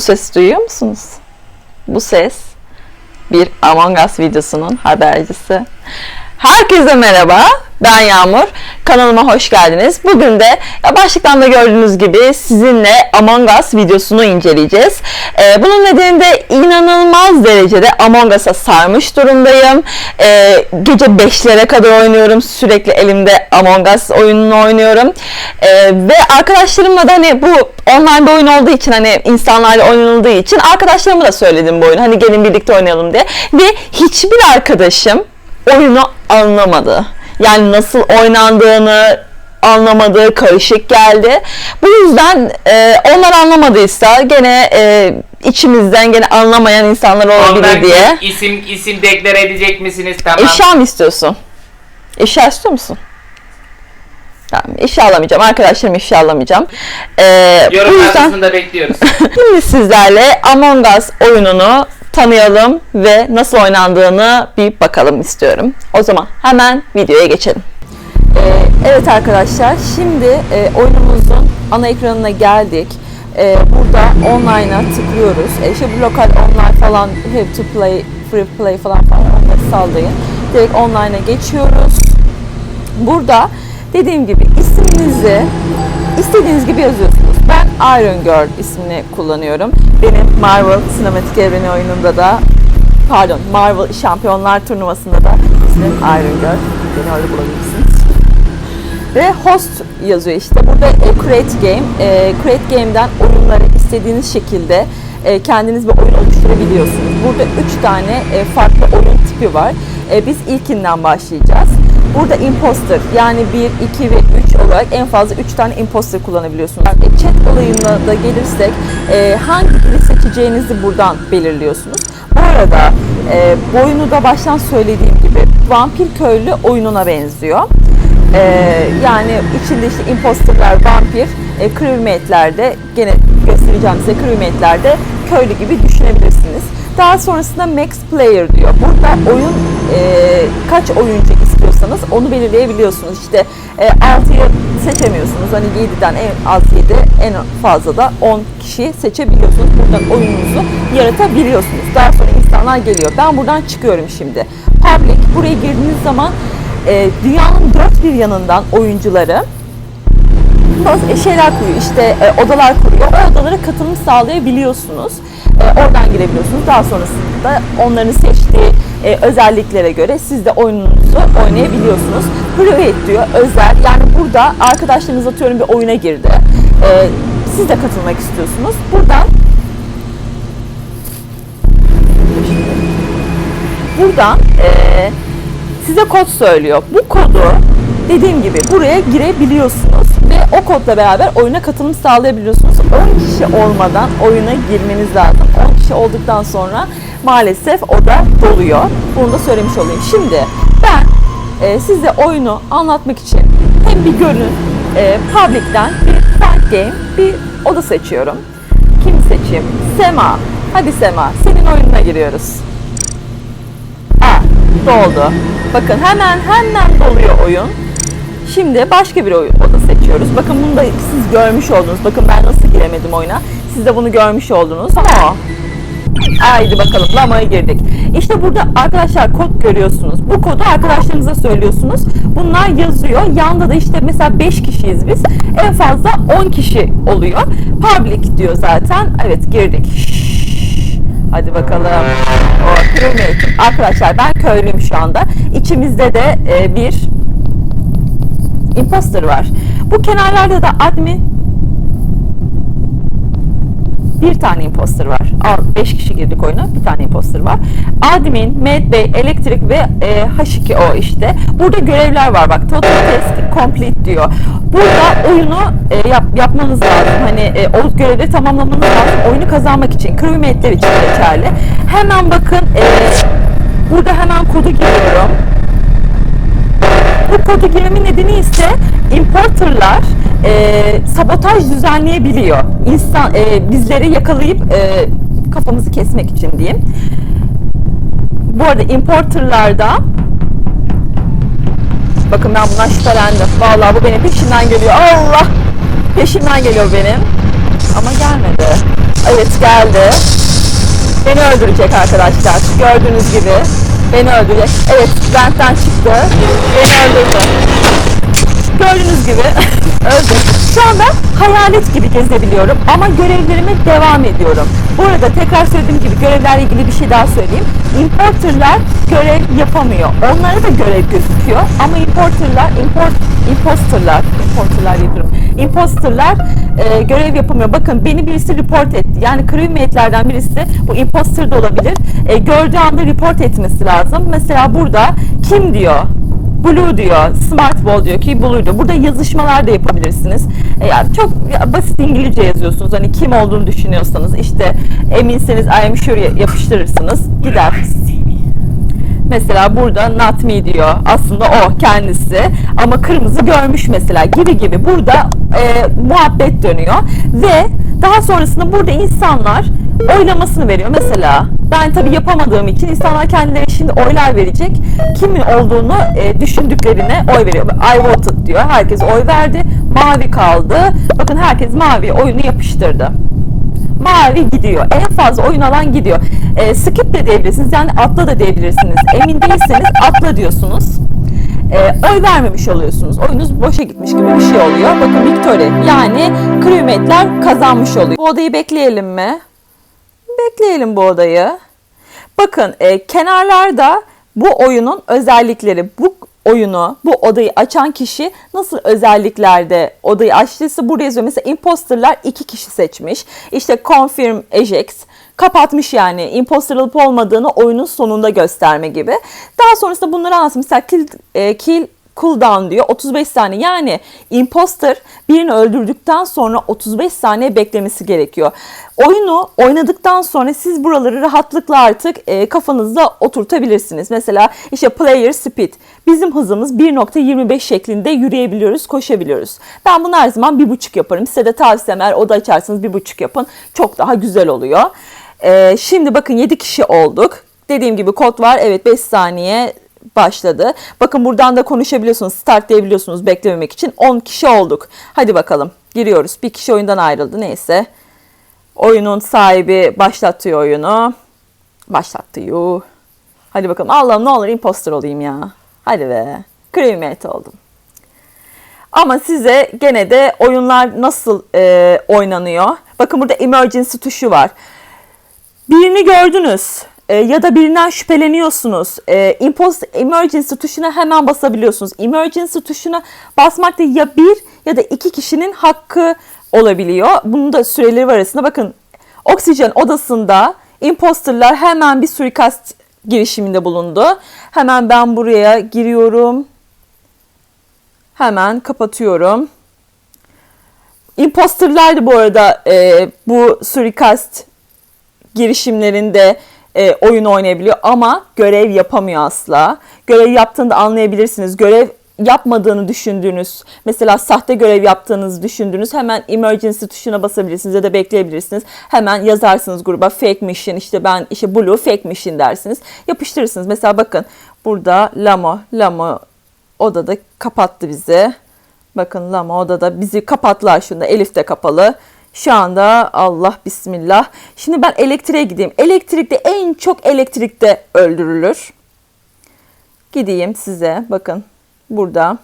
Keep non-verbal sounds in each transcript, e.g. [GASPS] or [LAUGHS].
Bu sesi duyuyor musunuz? Bu ses bir Among Us videosunun habercisi. Herkese merhaba. Ben Yağmur. Kanalıma hoş geldiniz. Bugün de başlıktan da gördüğünüz gibi sizinle Among Us videosunu inceleyeceğiz. Ee, bunun nedeni de inanılmaz derecede Among Us'a sarmış durumdayım. Ee, gece 5'lere kadar oynuyorum. Sürekli elimde Among Us oyununu oynuyorum. Ee, ve arkadaşlarımla da hani bu online bir oyun olduğu için hani insanlarla oynanıldığı için arkadaşlarıma da söyledim bu oyunu. Hani gelin birlikte oynayalım diye. Ve hiçbir arkadaşım oyunu anlamadı. Yani nasıl oynandığını anlamadı, karışık geldi. Bu yüzden e, onlar anlamadıysa gene e, içimizden gene anlamayan insanlar olabilir Ondan diye. isim isim deklar edecek misiniz? Tamam. Eşya mı istiyorsun? Eşya istiyor musun? Tamam, eşya alamayacağım. Arkadaşlarım eşya alamayacağım. Ee, bu Yorum yüzden bekliyoruz. [LAUGHS] şimdi sizlerle Among Us oyununu tanıyalım ve nasıl oynandığını bir bakalım istiyorum. O zaman hemen videoya geçelim. Ee, evet arkadaşlar, şimdi e, oyunumuzun ana ekranına geldik. Ee, burada online'a tıklıyoruz. E, işte bu lokal online falan, have to play, free play falan falan sallayın. Direkt online'a geçiyoruz. Burada dediğim gibi isminizi istediğiniz gibi yazıyorsunuz. Ben Iron Girl ismini kullanıyorum. Benim Marvel sinematik evreni oyununda da pardon Marvel Şampiyonlar Turnuvası'nda da ismim Iron Girl. Beni öyle bulabilirsiniz. Ve host yazıyor işte. Burada e, Create Game. E, Create Game'den oyunları istediğiniz şekilde e, kendiniz bir oyun oluşturabiliyorsunuz. Burada 3 tane e, farklı oyun tipi var. E, biz ilkinden başlayacağız. Burada imposter yani 1, 2 ve 3 olarak en fazla 3 tane imposter kullanabiliyorsunuz. E, chat olayına da gelirsek e, hangi seçeceğinizi buradan belirliyorsunuz. Bu arada e, bu oyunu da baştan söylediğim gibi vampir köylü oyununa benziyor. Ee, yani içinde işte imposterlar, vampir, e, crewmate'ler de gene göstereceğim size crewmate'ler de köylü gibi düşünebilirsiniz. Daha sonrasında max player diyor. Burada oyun e, kaç oyuncu istiyorsanız onu belirleyebiliyorsunuz. İşte e, 6'yı seçemiyorsunuz. Hani 7'den en az 7, en fazla da 10 kişi seçebiliyorsunuz. Buradan oyununuzu yaratabiliyorsunuz. Daha sonra insanlar geliyor. Ben buradan çıkıyorum şimdi. Public, buraya girdiğiniz zaman e, dünyanın dört bir yanından oyuncuları bazı şeyler kuruyor, işte e, odalar kuruyor. O odalara katılım sağlayabiliyorsunuz. E, oradan girebiliyorsunuz. Daha sonrasında onların seçtiği e, özelliklere göre siz de oyununuzu oynayabiliyorsunuz. Private diyor, özel. Yani burada arkadaşlarınız atıyorum bir oyuna girdi. E, siz de katılmak istiyorsunuz. Buradan buradan e, size kod söylüyor. Bu kodu dediğim gibi buraya girebiliyorsunuz ve o kodla beraber oyuna katılım sağlayabiliyorsunuz. 10 kişi olmadan oyuna girmeniz lazım. 10 kişi olduktan sonra maalesef o da doluyor. Bunu da söylemiş olayım. Şimdi ben e, size oyunu anlatmak için hem bir görün e, public'ten bir fight game bir oda seçiyorum. Kimi seçeyim? Sema. Hadi Sema senin oyununa giriyoruz. Aa, doldu. Bakın hemen hemen doluyor oyun. Şimdi başka bir oyun oda seçiyoruz. Bakın bunu da siz görmüş oldunuz. Bakın ben nasıl giremedim oyuna. Siz de bunu görmüş oldunuz. Ama Haydi bakalım lamaya girdik. İşte burada arkadaşlar kod görüyorsunuz. Bu kodu arkadaşlarınıza söylüyorsunuz. Bunlar yazıyor. Yanda da işte mesela 5 kişiyiz biz. En fazla 10 kişi oluyor. Public diyor zaten. Evet girdik. Hadi bakalım. O. Arkadaşlar ben köylüyüm şu anda. İçimizde de e, bir imposter var. Bu kenarlarda da admin bir tane imposter var. 5 kişi girdik oyuna. Bir tane imposter var. Admin, Med Bey, elektrik ve e, H2O işte. Burada görevler var bak. Total task complete diyor. Burada oyunu e, yap, yapmanız lazım. Hani e, o görevleri tamamlamanız lazım. Oyunu kazanmak için. Crewmate'ler için geçerli. Hemen bakın e, burada hemen kodu giriyorum. Bu kodu girmemin nedeni ise importerlar e, sabotaj düzenleyebiliyor. İnsan e, bizleri yakalayıp e, kafamızı kesmek için diyeyim. Bu arada importerlarda bakın ben bundan şüphelendim. Vallahi bu benim peşimden geliyor. Allah! Peşimden geliyor benim. Ama gelmedi. Evet geldi. Beni öldürecek arkadaşlar. Gördüğünüz gibi beni öldürecek. Evet ventten çıktı. Beni öldürdü. Gördüğünüz gibi [LAUGHS] öldü. Şu anda hayalet gibi gezebiliyorum ama görevlerime devam ediyorum. Bu arada tekrar söylediğim gibi görevlerle ilgili bir şey daha söyleyeyim. Importerlar görev yapamıyor. Onlara da görev gözüküyor ama importerlar, import, imposterlar, importerlar yapıyorum. Imposterlar e, görev yapamıyor. Bakın beni birisi report etti. Yani crewmate'lerden birisi bu imposter da olabilir. E, gördüğü anda report etmesi lazım. Mesela burada kim diyor? Blue diyor, Smart Ball diyor ki Blue. Burada yazışmalar da yapabilirsiniz. E, yani çok basit İngilizce yazıyorsunuz. Hani kim olduğunu düşünüyorsanız işte eminseniz I am sure yapıştırırsınız. Gider. Mesela burada not me diyor. Aslında o kendisi. Ama kırmızı görmüş mesela gibi gibi. Burada e, muhabbet dönüyor. Ve daha sonrasında burada insanlar oylamasını veriyor. Mesela ben tabii yapamadığım için insanlar kendileri şimdi oylar verecek. Kimin olduğunu e, düşündüklerine oy veriyor. I voted diyor. Herkes oy verdi. Mavi kaldı. Bakın herkes mavi oyunu yapıştırdı mavi gidiyor. En fazla oyun alan gidiyor. E, skip de diyebilirsiniz. Yani atla da diyebilirsiniz. Emin değilseniz atla diyorsunuz. E, oy vermemiş oluyorsunuz. Oyunuz boşa gitmiş gibi bir şey oluyor. Bakın victory. Yani crewmate'ler kazanmış oluyor. Bu odayı bekleyelim mi? Bekleyelim bu odayı. Bakın e, kenarlarda bu oyunun özellikleri, bu oyunu, bu odayı açan kişi nasıl özelliklerde odayı açtıysa burada yazıyor. Mesela imposterlar iki kişi seçmiş. İşte confirm eject kapatmış yani imposter olup olmadığını oyunun sonunda gösterme gibi. Daha sonrasında bunları anlatmış. Mesela kill, e, kill cooldown diyor 35 saniye yani imposter birini öldürdükten sonra 35 saniye beklemesi gerekiyor. Oyunu oynadıktan sonra siz buraları rahatlıkla artık e, kafanızda oturtabilirsiniz. Mesela işte player speed bizim hızımız 1.25 şeklinde yürüyebiliyoruz koşabiliyoruz. Ben bunu her zaman bir buçuk yaparım. Size de tavsiyem eğer oda açarsanız bir buçuk yapın çok daha güzel oluyor. E, şimdi bakın 7 kişi olduk. Dediğim gibi kod var evet 5 saniye başladı. Bakın buradan da konuşabiliyorsunuz. Start diyebiliyorsunuz beklememek için. 10 kişi olduk. Hadi bakalım. Giriyoruz. Bir kişi oyundan ayrıldı. Neyse. Oyunun sahibi başlatıyor oyunu. Başlattı yuh. Hadi bakalım. Allah'ım ne olur imposter olayım ya. Hadi be. Crewmate oldum. Ama size gene de oyunlar nasıl e, oynanıyor. Bakın burada emergency tuşu var. Birini gördünüz e, ya da birinden şüpheleniyorsunuz. E, impulse emergency tuşuna hemen basabiliyorsunuz. Emergency tuşuna basmak da ya bir ya da iki kişinin hakkı olabiliyor. Bunun da süreleri var arasında. Bakın oksijen odasında imposterlar hemen bir suikast girişiminde bulundu. Hemen ben buraya giriyorum. Hemen kapatıyorum. Imposterlar da bu arada e, bu suikast girişimlerinde e, oyun oynayabiliyor ama görev yapamıyor asla. Görev yaptığında anlayabilirsiniz. Görev yapmadığını düşündüğünüz, mesela sahte görev yaptığınızı düşündüğünüz hemen emergency tuşuna basabilirsiniz ya da bekleyebilirsiniz. Hemen yazarsınız gruba fake mission işte ben işte blue fake mission dersiniz. Yapıştırırsınız. Mesela bakın burada Lamo, Lamo odada kapattı bizi. Bakın Lama odada bizi kapattılar şunda. Elif de kapalı. Şu anda Allah bismillah. Şimdi ben elektriğe gideyim. Elektrikte en çok elektrikte öldürülür. Gideyim size. Bakın burada.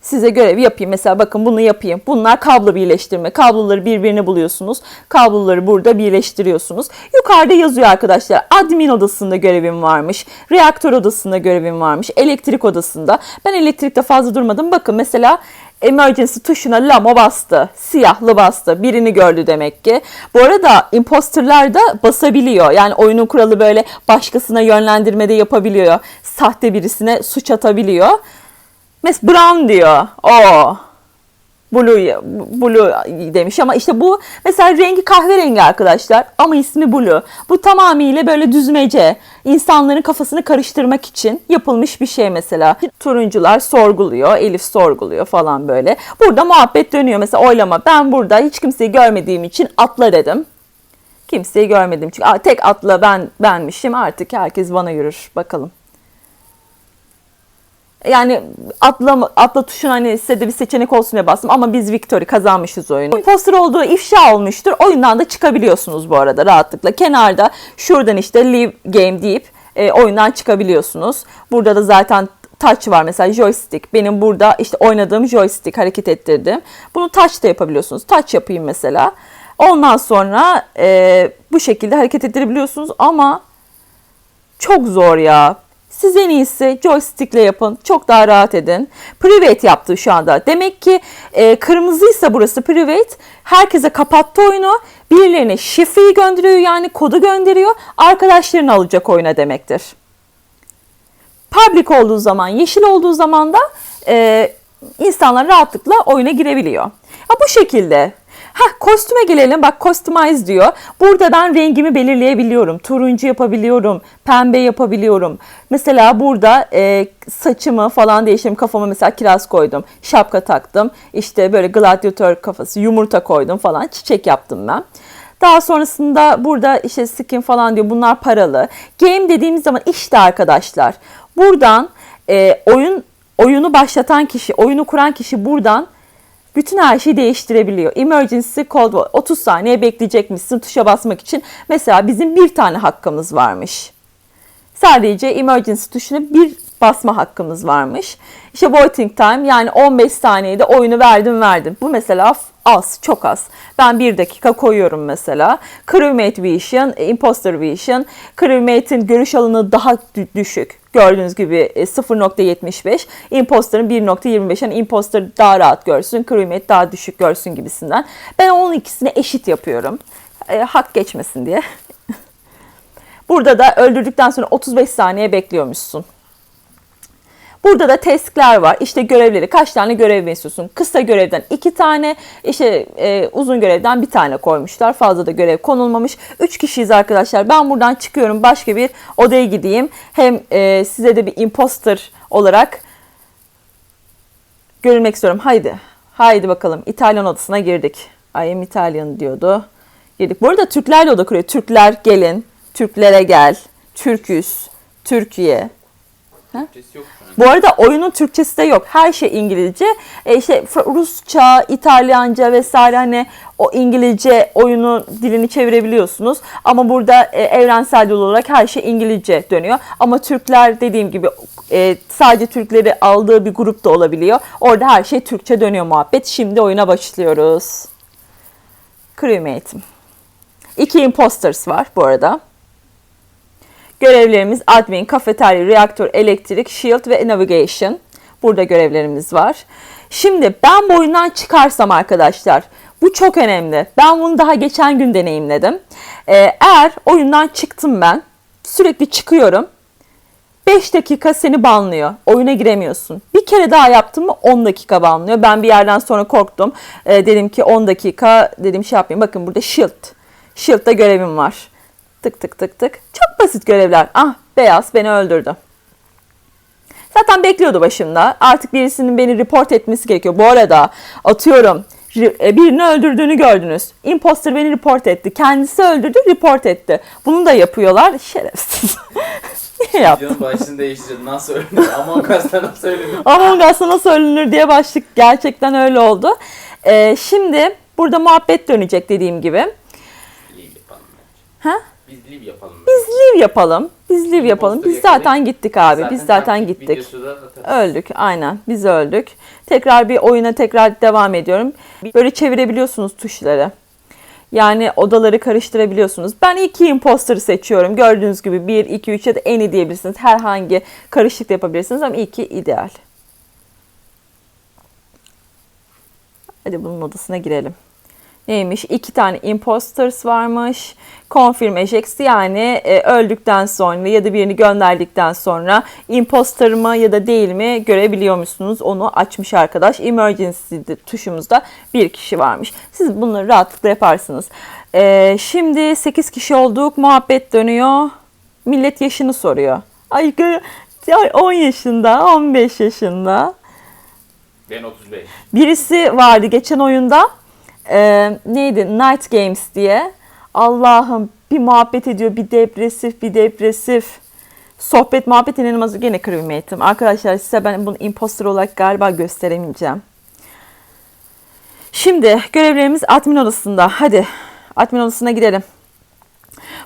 Size görevi yapayım. Mesela bakın bunu yapayım. Bunlar kablo birleştirme. Kabloları birbirine buluyorsunuz. Kabloları burada birleştiriyorsunuz. Yukarıda yazıyor arkadaşlar. Admin odasında görevim varmış. Reaktör odasında görevim varmış. Elektrik odasında. Ben elektrikte fazla durmadım. Bakın mesela emergency tuşuna lamo bastı. Siyahlı bastı. Birini gördü demek ki. Bu arada imposterlar da basabiliyor. Yani oyunun kuralı böyle başkasına yönlendirmede yapabiliyor. Sahte birisine suç atabiliyor. Mesela brown diyor. O. Blue, blue demiş ama işte bu mesela rengi kahverengi arkadaşlar ama ismi blue. Bu tamamıyla böyle düzmece insanların kafasını karıştırmak için yapılmış bir şey mesela. Turuncular sorguluyor, Elif sorguluyor falan böyle. Burada muhabbet dönüyor mesela oylama. Ben burada hiç kimseyi görmediğim için atla dedim. Kimseyi görmedim çünkü tek atla ben benmişim artık herkes bana yürür bakalım. Yani atla, atla tuşuna hani size de bir seçenek olsun diye bastım ama biz Victory kazanmışız oyunu. Imposter olduğu ifşa olmuştur. Oyundan da çıkabiliyorsunuz bu arada rahatlıkla. Kenarda şuradan işte leave game deyip e, oyundan çıkabiliyorsunuz. Burada da zaten touch var mesela joystick. Benim burada işte oynadığım joystick hareket ettirdim. Bunu touch da yapabiliyorsunuz. Touch yapayım mesela. Ondan sonra e, bu şekilde hareket ettirebiliyorsunuz ama çok zor ya. Siz en iyisi joystickle yapın. Çok daha rahat edin. Private yaptı şu anda. Demek ki e, kırmızıysa burası private. Herkese kapattı oyunu. Birilerine şifreyi gönderiyor yani kodu gönderiyor. Arkadaşlarını alacak oyuna demektir. Public olduğu zaman, yeşil olduğu zaman da e, insanlar rahatlıkla oyuna girebiliyor. Ha, bu şekilde. Ha kostüme gelelim. Bak customize diyor. Burada ben rengimi belirleyebiliyorum. Turuncu yapabiliyorum. Pembe yapabiliyorum. Mesela burada e, saçımı falan değiştirdim. Kafama mesela kiraz koydum. Şapka taktım. İşte böyle gladyatör kafası, yumurta koydum falan. Çiçek yaptım ben. Daha sonrasında burada işte skin falan diyor. Bunlar paralı. Game dediğimiz zaman işte arkadaşlar. Buradan e, oyun oyunu başlatan kişi, oyunu kuran kişi buradan bütün her şeyi değiştirebiliyor. Emergency code var. 30 saniye bekleyecekmişsin tuşa basmak için. Mesela bizim bir tane hakkımız varmış. Sadece emergency tuşuna bir basma hakkımız varmış. İşte waiting time yani 15 saniyede oyunu verdim verdim. Bu mesela az, çok az. Ben bir dakika koyuyorum mesela. Crewmate Vision, Imposter Vision. Crewmate'in görüş alanı daha dü- düşük. Gördüğünüz gibi e, 0.75. Imposter'ın 1.25. Yani imposter daha rahat görsün, crewmate daha düşük görsün gibisinden. Ben onun ikisini eşit yapıyorum. E, hak geçmesin diye. [LAUGHS] Burada da öldürdükten sonra 35 saniye bekliyormuşsun. Burada da task'ler var. İşte görevleri. Kaç tane görev istiyorsun? Kısa görevden iki tane, işte e, uzun görevden bir tane koymuşlar. Fazla da görev konulmamış. Üç kişiyiz arkadaşlar. Ben buradan çıkıyorum. Başka bir odaya gideyim. Hem e, size de bir imposter olarak görünmek istiyorum. Haydi. Haydi bakalım. İtalyan odasına girdik. I am Italian diyordu. Girdik. Bu arada Türklerle oda kuruyor. Türkler gelin. Türklere gel. Türküz. Türkiye. Türkçesi yok. Bu arada oyunun Türkçesi de yok. Her şey İngilizce. E işte Rusça, İtalyanca vesaire hani o İngilizce oyunu dilini çevirebiliyorsunuz. Ama burada e, evrensel yol olarak her şey İngilizce dönüyor. Ama Türkler dediğim gibi e, sadece Türkleri aldığı bir grup da olabiliyor. Orada her şey Türkçe dönüyor muhabbet. Şimdi oyuna başlıyoruz. Crewmate'im. İki imposters var bu arada. Görevlerimiz admin, kafeterya, reaktör, elektrik, shield ve navigation. Burada görevlerimiz var. Şimdi ben bu oyundan çıkarsam arkadaşlar bu çok önemli. Ben bunu daha geçen gün deneyimledim. Ee, eğer oyundan çıktım ben sürekli çıkıyorum. 5 dakika seni banlıyor. Oyuna giremiyorsun. Bir kere daha yaptım mı 10 dakika banlıyor. Ben bir yerden sonra korktum. Ee, dedim ki 10 dakika dedim şey yapmayayım. Bakın burada shield. Shield'da görevim var. Tık tık tık tık. Çok basit görevler. Ah beyaz beni öldürdü. Zaten bekliyordu başımda. Artık birisinin beni report etmesi gerekiyor. Bu arada atıyorum e, birini öldürdüğünü gördünüz. Imposter beni report etti. Kendisi öldürdü, report etti. Bunu da yapıyorlar. Şerefsiz. [LAUGHS] Niye yaptın? Videonun başını değiştirdin. Nasıl ölünür? Among Us'ta nasıl ölünür? Among Us'a nasıl ölünür diye başlık. Gerçekten öyle oldu. Ee, şimdi burada muhabbet dönecek dediğim gibi. Bence. Ha? Biz live yapalım. Biz live yapalım. Biz live yapalım. Biz zaten gittik abi. Biz zaten gittik. Öldük aynen biz öldük. Tekrar bir oyuna tekrar devam ediyorum. Böyle çevirebiliyorsunuz tuşları. Yani odaları karıştırabiliyorsunuz. Ben iki imposter seçiyorum. Gördüğünüz gibi 1, 2, 3 ya da eni diyebilirsiniz. Herhangi karışık da yapabilirsiniz ama iki ideal. Hadi bunun odasına girelim. Neymiş? İki tane imposters varmış. Confirm ejects yani e, öldükten sonra ya da birini gönderdikten sonra imposter mı ya da değil mi görebiliyormuşsunuz. Onu açmış arkadaş. Emergency tuşumuzda bir kişi varmış. Siz bunları rahatlıkla yaparsınız. E, şimdi 8 kişi olduk. Muhabbet dönüyor. Millet yaşını soruyor. Ay, 10 yaşında, 15 yaşında. Ben 35. Birisi vardı geçen oyunda. Ee, neydi? Night Games diye. Allah'ım bir muhabbet ediyor. Bir depresif, bir depresif. Sohbet muhabbet inanılmaz gene crewmate'im. Arkadaşlar size ben bunu imposter olarak galiba gösteremeyeceğim. Şimdi görevlerimiz admin odasında. Hadi admin odasına gidelim.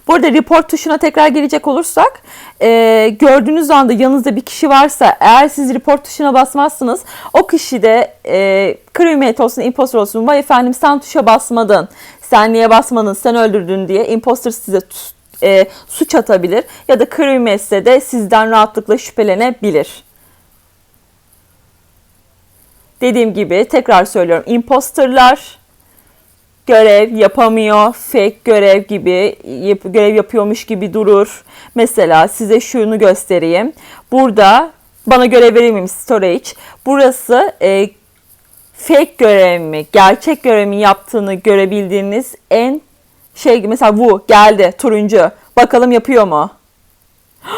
Bu arada report tuşuna tekrar gelecek olursak e, gördüğünüz anda yanınızda bir kişi varsa eğer siz report tuşuna basmazsınız o kişi de e, crewmate olsun imposter olsun vay efendim sen tuşa basmadın sen niye basmadın sen öldürdün diye imposter size e, suç atabilir ya da crewmate de sizden rahatlıkla şüphelenebilir. Dediğim gibi tekrar söylüyorum imposterlar görev yapamıyor, fake görev gibi yap- görev yapıyormuş gibi durur. Mesela size şunu göstereyim. Burada bana görev verilmemiş storage. Burası e, fake görev mi, gerçek görev mi yaptığını görebildiğiniz en şey. Mesela bu geldi turuncu. Bakalım yapıyor mu? [GASPS]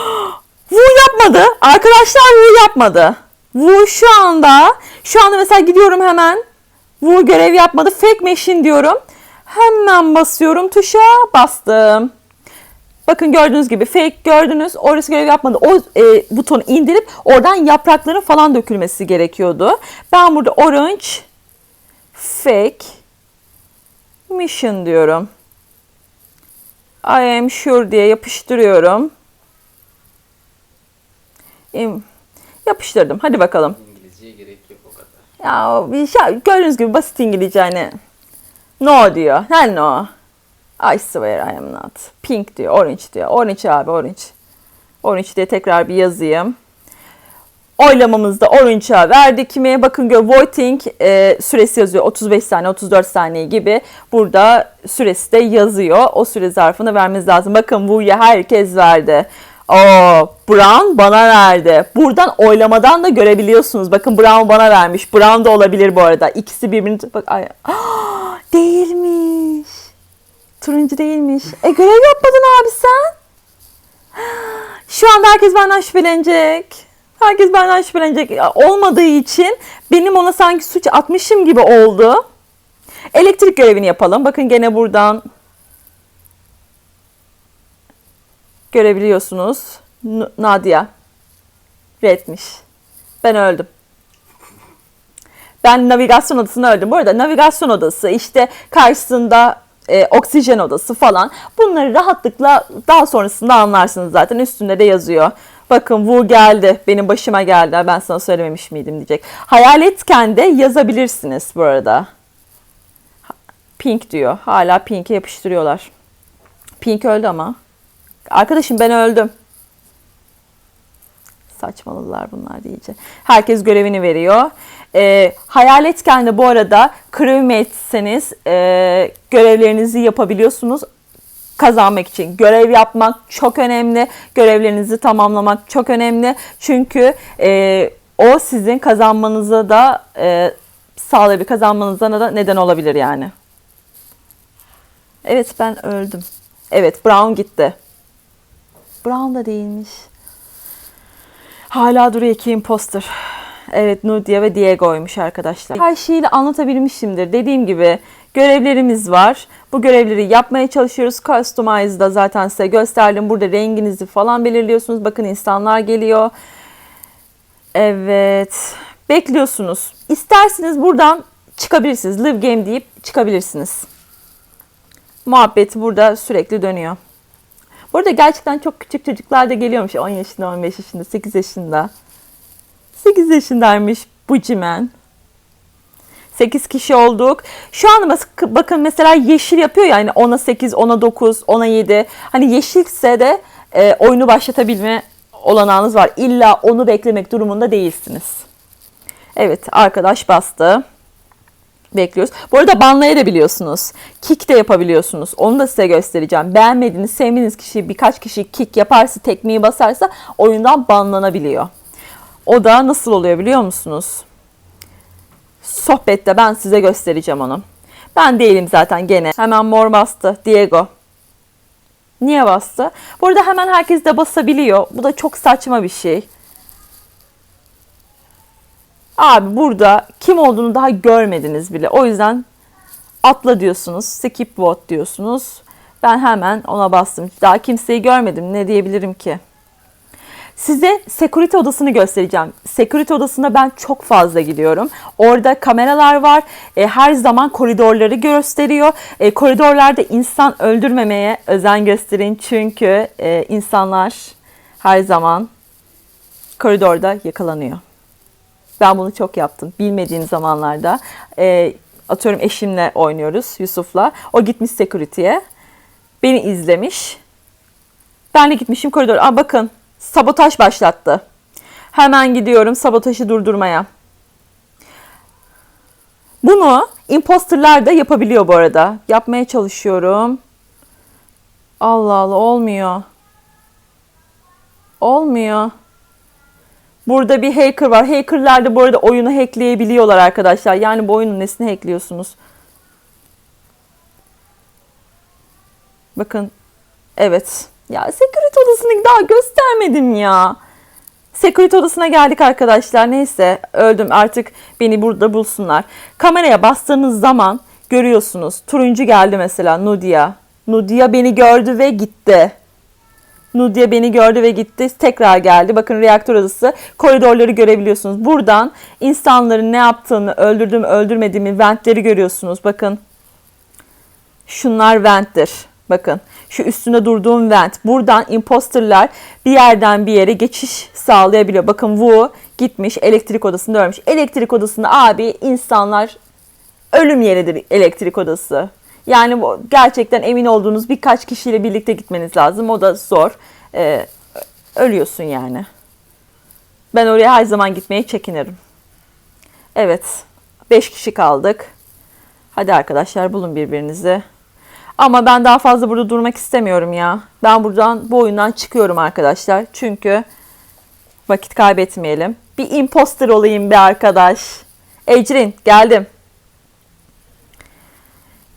Wu yapmadı. Arkadaşlar Wu yapmadı. Wu şu anda şu anda mesela gidiyorum hemen Wu görev yapmadı. Fake machine diyorum. Hemen basıyorum tuşa. Bastım. Bakın gördüğünüz gibi fake gördünüz. Orası görev yapmadı. O e, butonu indirip oradan yaprakların falan dökülmesi gerekiyordu. Ben burada orange fake mission diyorum. I am sure diye yapıştırıyorum. Yapıştırdım. Hadi bakalım. Ya bir şey, gördüğünüz gibi basit İngilizce hani no diyor. Ne no? I swear I am not. Pink diyor, orange diyor. Orange abi orange. Orange diye tekrar bir yazayım. Oylamamızda orange'a verdik mi? Bakın gör voting e, süresi yazıyor. 35 saniye, 34 saniye gibi. Burada süresi de yazıyor. O süre zarfını vermeniz lazım. Bakın Wu'ya herkes verdi. O Brown bana verdi. Buradan oylamadan da görebiliyorsunuz. Bakın Brown bana vermiş. Brown da olabilir bu arada. İkisi birbirini... Bak, ay. Ah, [GASPS] değilmiş. Turuncu değilmiş. E görev yapmadın abi sen. [GASPS] Şu anda herkes benden şüphelenecek. Herkes benden şüphelenecek. Olmadığı için benim ona sanki suç atmışım gibi oldu. Elektrik görevini yapalım. Bakın gene buradan görebiliyorsunuz. N- Nadia. Redmiş. Ben öldüm. Ben navigasyon odasında öldüm. Bu arada navigasyon odası işte karşısında e, oksijen odası falan. Bunları rahatlıkla daha sonrasında anlarsınız zaten. Üstünde de yazıyor. Bakın bu geldi. Benim başıma geldi. Ben sana söylememiş miydim diyecek. Hayaletken de yazabilirsiniz bu arada. Pink diyor. Hala Pink'e yapıştırıyorlar. Pink öldü ama. Arkadaşım ben öldüm. Saçmalılar bunlar iyice. Herkes görevini veriyor. Ee, hayaletken de bu arada crewmateseniz e, görevlerinizi yapabiliyorsunuz kazanmak için. Görev yapmak çok önemli. Görevlerinizi tamamlamak çok önemli. Çünkü e, o sizin kazanmanıza da e, sağlayabilir, kazanmanıza da neden olabilir yani. Evet ben öldüm. Evet Brown gitti. Brown da değilmiş. Hala duruyor iki imposter. Evet Nudia ve Diego'ymuş arkadaşlar. Her şeyiyle anlatabilmişimdir. Dediğim gibi görevlerimiz var. Bu görevleri yapmaya çalışıyoruz. Customize'da zaten size gösterdim. Burada renginizi falan belirliyorsunuz. Bakın insanlar geliyor. Evet. Bekliyorsunuz. İsterseniz buradan çıkabilirsiniz. Live game deyip çıkabilirsiniz. Muhabbet burada sürekli dönüyor. Burada gerçekten çok küçük çocuklar da geliyormuş. 10 yaşında, 15 yaşında, 8 yaşında. 8 yaşındaymış bu cimen. 8 kişi olduk. Şu an bak- bakın mesela yeşil yapıyor ya hani 10'a 8, 10'a 9, 10'a 7. Hani yeşilse de e, oyunu başlatabilme olanağınız var. İlla onu beklemek durumunda değilsiniz. Evet arkadaş bastı. Bekliyoruz. Bu arada banlayabiliyorsunuz. Kick de yapabiliyorsunuz. Onu da size göstereceğim. Beğenmediğiniz, sevmediğiniz kişi birkaç kişi kick yaparsa, tekmeyi basarsa oyundan banlanabiliyor. O da nasıl oluyor biliyor musunuz? Sohbette ben size göstereceğim onu. Ben değilim zaten gene. Hemen mor bastı. Diego. Niye bastı? Burada hemen herkes de basabiliyor. Bu da çok saçma bir şey. Abi burada kim olduğunu daha görmediniz bile. O yüzden atla diyorsunuz. Skip vote diyorsunuz. Ben hemen ona bastım. Daha kimseyi görmedim. Ne diyebilirim ki? Size security odasını göstereceğim. Security odasına ben çok fazla gidiyorum. Orada kameralar var. E, her zaman koridorları gösteriyor. E, koridorlarda insan öldürmemeye özen gösterin. Çünkü e, insanlar her zaman koridorda yakalanıyor. Ben bunu çok yaptım. Bilmediğim zamanlarda. E, atıyorum eşimle oynuyoruz Yusuf'la. O gitmiş security'ye. Beni izlemiş. Ben de gitmişim koridor. Aa bakın sabotaj başlattı. Hemen gidiyorum sabotajı durdurmaya. Bunu imposterlar da yapabiliyor bu arada. Yapmaya çalışıyorum. Allah Allah olmuyor. Olmuyor. Burada bir hacker var. Hackerlar da bu arada oyunu hackleyebiliyorlar arkadaşlar. Yani bu oyunun nesini hackliyorsunuz? Bakın. Evet. Ya security odasını daha göstermedim ya. Security odasına geldik arkadaşlar. Neyse öldüm artık beni burada bulsunlar. Kameraya bastığınız zaman görüyorsunuz. Turuncu geldi mesela Nudia. Nudia beni gördü ve gitti. Nudia beni gördü ve gitti. Tekrar geldi. Bakın reaktör odası. Koridorları görebiliyorsunuz. Buradan insanların ne yaptığını, öldürdüm öldürmediğimi, ventleri görüyorsunuz. Bakın. Şunlar venttir. Bakın. Şu üstünde durduğum vent. Buradan imposterlar bir yerden bir yere geçiş sağlayabiliyor. Bakın Wu gitmiş elektrik odasında ölmüş. Elektrik odasında abi insanlar ölüm yeridir elektrik odası. Yani gerçekten emin olduğunuz birkaç kişiyle birlikte gitmeniz lazım. O da zor. Ee, ölüyorsun yani. Ben oraya her zaman gitmeye çekinirim. Evet. 5 kişi kaldık. Hadi arkadaşlar bulun birbirinizi. Ama ben daha fazla burada durmak istemiyorum ya. Ben buradan bu oyundan çıkıyorum arkadaşlar. Çünkü vakit kaybetmeyelim. Bir imposter olayım bir arkadaş. Ecrin geldim.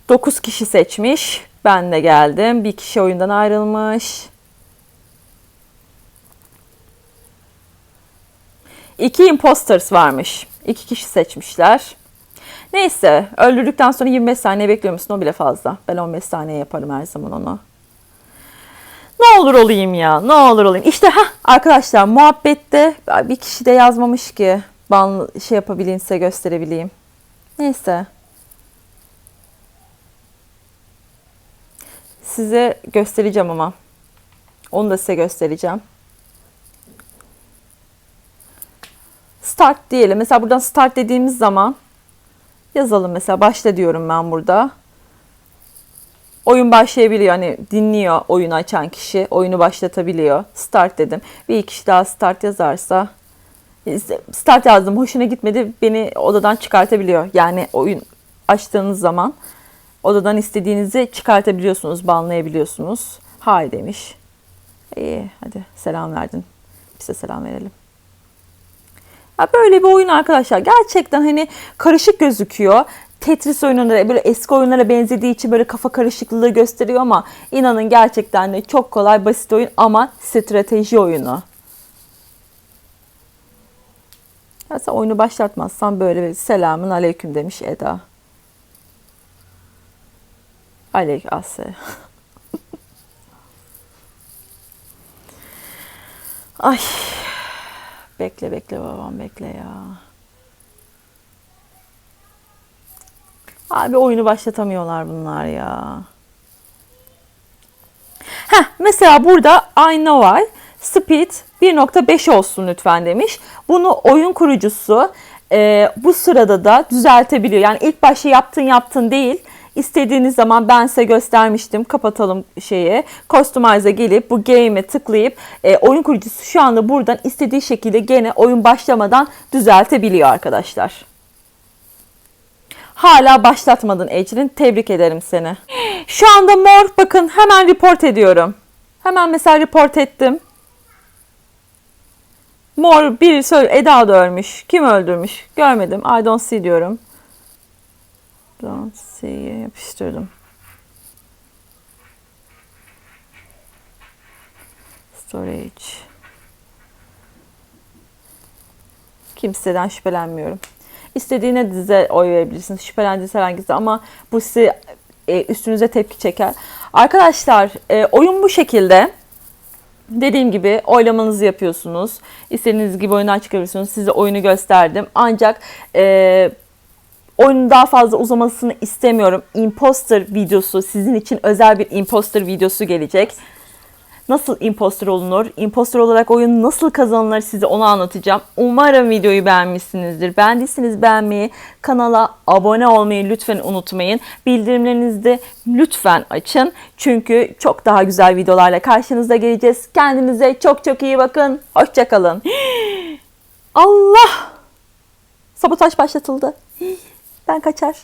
9 kişi seçmiş. Ben de geldim. Bir kişi oyundan ayrılmış. İki imposters varmış. İki kişi seçmişler. Neyse öldürdükten sonra 25 saniye bekliyor musun? O bile fazla. Ben 15 saniye yaparım her zaman onu. Ne olur olayım ya. Ne olur olayım. İşte ha arkadaşlar muhabbette bir kişi de yazmamış ki ben şey yapabileyim size gösterebileyim. Neyse. Size göstereceğim ama. Onu da size göstereceğim. Start diyelim. Mesela buradan start dediğimiz zaman yazalım mesela başla diyorum ben burada. Oyun başlayabiliyor. Hani dinliyor oyunu açan kişi. Oyunu başlatabiliyor. Start dedim. Bir kişi daha start yazarsa start yazdım. Hoşuna gitmedi. Beni odadan çıkartabiliyor. Yani oyun açtığınız zaman odadan istediğinizi çıkartabiliyorsunuz. Banlayabiliyorsunuz. Hay demiş. İyi hadi selam verdin. Bize selam verelim. Ya böyle bir oyun arkadaşlar. Gerçekten hani karışık gözüküyor. Tetris oyunları böyle eski oyunlara benzediği için böyle kafa karışıklığı gösteriyor ama inanın gerçekten de çok kolay basit oyun ama strateji oyunu. Ya sen oyunu başlatmazsan böyle bir selamun aleyküm demiş Eda. Aleyk Asya. Ay. Bekle bekle babam bekle ya. Abi oyunu başlatamıyorlar bunlar ya. Heh, mesela burada I know I speed 1.5 olsun lütfen demiş. Bunu oyun kurucusu e, bu sırada da düzeltebiliyor. Yani ilk başta yaptın yaptın değil. İstediğiniz zaman ben size göstermiştim. Kapatalım şeyi. Customize'a gelip bu game'e tıklayıp e, oyun kurucusu şu anda buradan istediği şekilde gene oyun başlamadan düzeltebiliyor arkadaşlar. Hala başlatmadın Ecrin. Tebrik ederim seni. Şu anda mor bakın hemen report ediyorum. Hemen mesela report ettim. Mor biri söyle Eda da ölmüş. Kim öldürmüş? Görmedim. I don't see diyorum. Don't see'ye yapıştırdım. Storage. Kimseden şüphelenmiyorum. İstediğine dize oy verebilirsiniz. Şüphelendiğiniz herhangi ama bu size e, üstünüze tepki çeker. Arkadaşlar e, oyun bu şekilde. Dediğim gibi oylamanızı yapıyorsunuz. İstediğiniz gibi oyundan çıkarıyorsunuz. Size oyunu gösterdim. Ancak e, oyunun daha fazla uzamasını istemiyorum. Imposter videosu, sizin için özel bir imposter videosu gelecek. Nasıl imposter olunur? Imposter olarak oyun nasıl kazanılır size onu anlatacağım. Umarım videoyu beğenmişsinizdir. Beğendiyseniz beğenmeyi, kanala abone olmayı lütfen unutmayın. Bildirimlerinizi de lütfen açın. Çünkü çok daha güzel videolarla karşınızda geleceğiz. Kendinize çok çok iyi bakın. Hoşçakalın. [GASPS] Allah! Sabotaj başlatıldı. [GASPS] Ben kaçar.